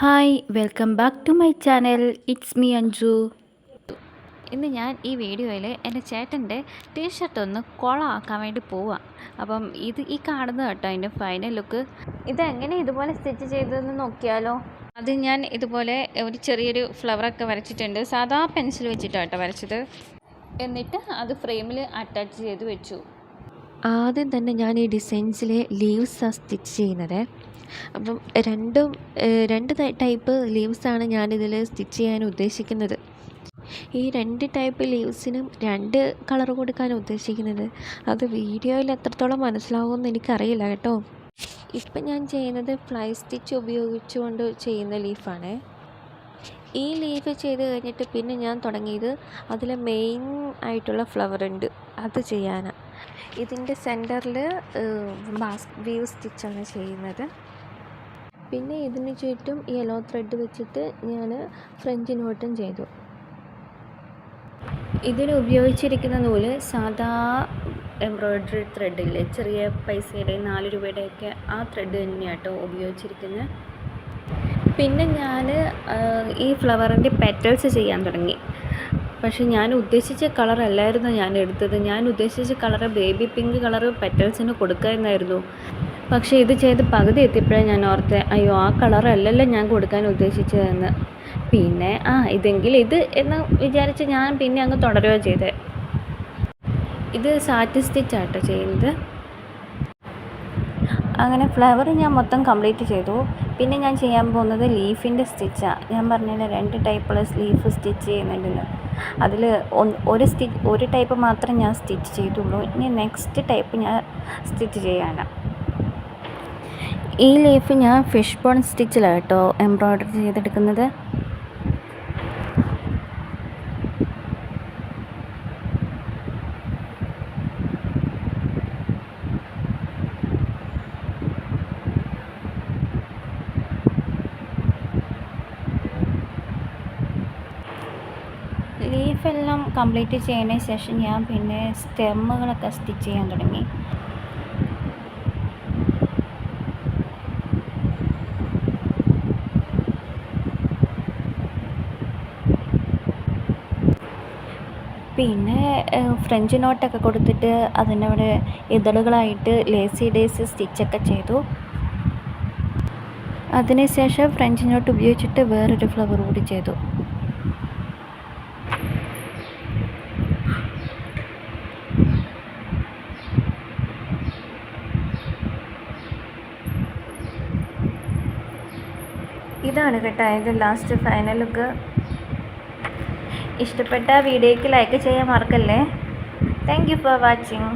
Hi welcome back to my channel. It's me Anju. ഇന്ന് ഞാൻ ഈ വീഡിയോയിൽ എന്റെ ചേട്ടന്റെ ടീഷർട്ട് ഒന്ന് കൊളമാക്കാൻ വേണ്ടി പോവാം. അപ്പം ഇത് ഈ കാണുന്നത് കേട്ടോ അതിന്റെ ഫൈനൽ ലുക്ക് ഇതെങ്ങനെ ഇതുപോലെ സ്റ്റിച്ച് ചെയ്തതെന്ന് നോക്കിയാലോ? അത് ഞാൻ ഇതുപോലെ ഒരു ചെറിയൊരു ഫ്ലവറൊക്കെ വരച്ചിട്ടുണ്ട്. സാധാ പെൻസിൽ വെച്ചിട്ടാണ് കേട്ടോ വരച്ചത്. എന്നിട്ട് അത് ഫ്രെയിമിൽ അറ്റാച്ച് ചെയ്ത് വെച്ചു. ആദ്യം തന്നെ ഞാൻ ഈ ഡിസൈൻസിലെ ലീവ്സാണ് സ്റ്റിച്ച് ചെയ്യുന്നത്. അപ്പം രണ്ടും രണ്ട് ടൈപ്പ് ലീവ്സാണ് ഞാനിതിൽ സ്റ്റിച്ച് ചെയ്യാൻ ഉദ്ദേശിക്കുന്നത്. ഈ രണ്ട് ടൈപ്പ് ലീവ്സിനും രണ്ട് കളർ കൊടുക്കാൻ ഉദ്ദേശിക്കുന്നത്. അത് വീഡിയോയിൽ എത്രത്തോളം മനസ്സിലാവുമെന്ന് എനിക്കറിയില്ല കേട്ടോ. ഇപ്പം ഞാൻ ചെയ്യുന്നത് ഫ്ലൈ സ്റ്റിച്ച് ഉപയോഗിച്ചുകൊണ്ട് ചെയ്യുന്ന ലീഫാണ്. ഈ ലീഫ് ചെയ്ത് കഴിഞ്ഞിട്ട് പിന്നെ ഞാൻ തുടങ്ങിയത് അതിൽ മെയിൻ ആയിട്ടുള്ള ഫ്ലവർ ഉണ്ട് അത് ചെയ്യാനാണ്. ഇതിന്റെ സെന്ററിൽ ബാസ് വീവ് സ്റ്റിച്ചാണ് ചെയ്യുന്നത്. പിന്നെ ഇതിന് ചുറ്റും യെല്ലോ ത്രെഡ് വെച്ചിട്ട് ഞാൻ ഫ്രഞ്ച് നോട്ടും ചെയ്തു. ഇതിന് ഉപയോഗിച്ചിരിക്കുന്ന നൂൽ സാധാ എംബ്രോയ്ഡറി ത്രെഡില്ലേ ചെറിയ പൈസയുടെ നാല് രൂപയുടെയൊക്കെ ആ ത്രെഡ് തന്നെയാട്ടോ ഉപയോഗിച്ചിരിക്കുന്നത് പിന്നെ ഞാൻ ഈ ഫ്ലവറിന്റെ പെറ്റൽസ് ചെയ്യാൻ തുടങ്ങി. പക്ഷെ ഞാൻ ഉദ്ദേശിച്ച കളർ അല്ലായിരുന്നു ഞാൻ എടുത്തത്. ഞാൻ ഉദ്ദേശിച്ച കളർ ബേബി പിങ്ക് കളർ പെറ്റൽസിന് കൊടുക്കാമെന്നായിരുന്നു പക്ഷേ ഇത് ചെയ്ത് പകുതി എത്തിയപ്പോഴേ ഞാൻ ഓർത്ത് അയ്യോ ആ കളർ അല്ലല്ലോ ഞാൻ കൊടുക്കാൻ ഉദ്ദേശിച്ചതെന്ന്. പിന്നെ ആ ഇതെങ്കിൽ ഇത് എന്ന് വിചാരിച്ച് ഞാൻ പിന്നെ അങ്ങ് തുടരുകയോ ചെയ്തേ. ഇത് സാറ്റ് സ്റ്റിച്ചാട്ടോ ചെയ്യുന്നത്. അങ്ങനെ ഫ്ലവർ ഞാൻ മൊത്തം കംപ്ലീറ്റ് ചെയ്തു. പിന്നെ ഞാൻ ചെയ്യാൻ പോകുന്നത് ലീഫിന്റെ സ്റ്റിച്ചാണ് ഞാൻ പറഞ്ഞില്ല രണ്ട് ടൈപ്പുള്ള ലീഫ് സ്റ്റിച്ച് ചെയ്യുന്നുണ്ടെന്ന്. അതിൽ ഒരു സ്റ്റിച്ച് ഒരു ടൈപ്പ് മാത്രം ഞാൻ സ്റ്റിച്ച് ചെയ്തുള്ളൂ. ഇനി നെക്സ്റ്റ് ടൈപ്പ് ഞാൻ സ്റ്റിച്ച് ചെയ്യാനാണ് ഈ ലീഫ് ഞാൻ ഫിഷ് ബോൺ സ്റ്റിച്ചിലാണ് കേട്ടോ എംബ്രോയ്ഡറി ചെയ്തെടുക്കുന്നത്. ലീഫെല്ലാം കംപ്ലീറ്റ് ചെയ്തതിന് ശേഷം ഞാൻ പിന്നെ സ്റ്റെമ്മുകളൊക്കെ സ്റ്റിച്ച് ചെയ്യാൻ തുടങ്ങി. പിന്നെ ഫ്രഞ്ച് നോട്ടൊക്കെ കൊടുത്തിട്ട് അതിനവിടെ ഇതളുകളായിട്ട് ലേസി ഡേസ് സ്റ്റിച്ചൊക്കെ ചെയ്തു. അതിനുശേഷം ഫ്രഞ്ച് നോട്ട് ഉപയോഗിച്ചിട്ട് വേറൊരു ഫ്ലവർ കൂടി ചെയ്തു. ഇതാണ് കേട്ടോ അതിന്റെ ലാസ്റ്റ് ഫൈനൽ ലുക്ക് ഇഷ്ടപ്പെട്ട വീഡിയോയ്ക്ക് ലൈക്ക് ചെയ്യാൻ മറക്കല്ലേ? Thank for watching